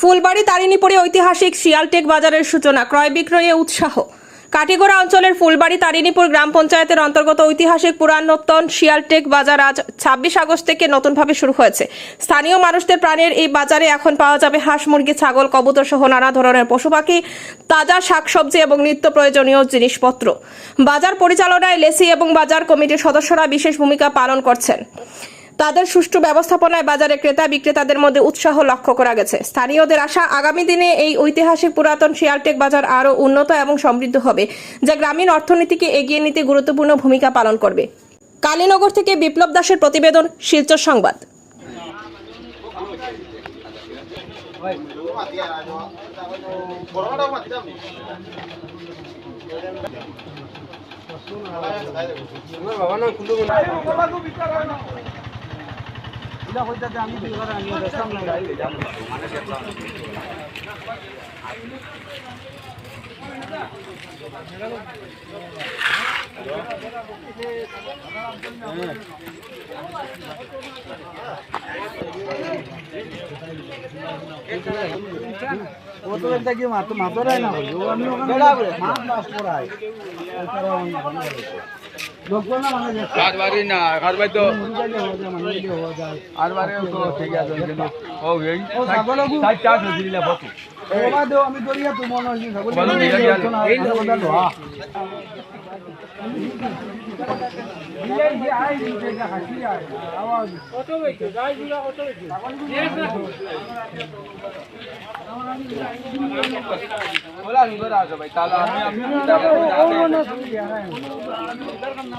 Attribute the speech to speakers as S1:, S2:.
S1: ফুলবাড়ি তারিণীপুরে ঐতিহাসিক শিয়ালটেক বাজারের সূচনা, ক্রয় বিক্রয়ে উৎসাহ। কাটিগড়া অঞ্চলের ফুলবাড়ি তারিণীপুর গ্রাম পঞ্চায়েতের অন্তর্গত ঐতিহাসিক পুরাণোত্তন শিয়ালটেক বাজার আজ ছাব্বিশ আগস্ট থেকে নতুনভাবে শুরু হয়েছে। স্থানীয় মানুষদের প্রাণের এই বাজারে এখন পাওয়া যাবে হাঁস, মুরগি, ছাগল, কবুতর সহ নানা ধরনের পশু পাখি, তাজা শাকসবজি এবং নিত্য প্রয়োজনীয় জিনিসপত্র। বাজার পরিচালনায় লেসি এবং বাজার কমিটির সদস্যরা বিশেষ ভূমিকা পালন করছেন। তাদের সুষ্ঠু ব্যবস্থাপনায় বাজারে ক্রেতা বিক্রেতাদের মধ্যে উৎসাহ লক্ষ্য করা গেছে স্থানীয়দের আশা আগামী দিনে এই ঐতিহাসিক পুরাতন শেয়ারটেক বাজার আরও উন্নত এবং সমৃদ্ধ হবে যা গ্রামীণ অর্থনীতিকে এগিয়ে নিতে গুরুত্বপূর্ণ ভূমিকা পালন করবে কালীনগর থেকে বিপ্লব দাসের প্রতিবেদন শিলচর সংবাদ
S2: ও তো একটা কি মাত্র মাত্রাই না বলি। ও আমি ওখানে মাছ পড়াই না মানে
S3: বাড়ি না বাড়ি তো
S2: হয়ে হয়ে
S3: আর বাড়ি তো ঠিক আছে কিন্তু ও এই দিলে
S2: আমি দরিয়া তো মনে হয় ছাগল
S3: বলো, নিয়ে গেলে।
S2: এই কথা লোহা এই যে আই যে হাসি আয় আওয়াজ
S3: বলা নি বড় আছে ভাই তাহলে আমি
S2: না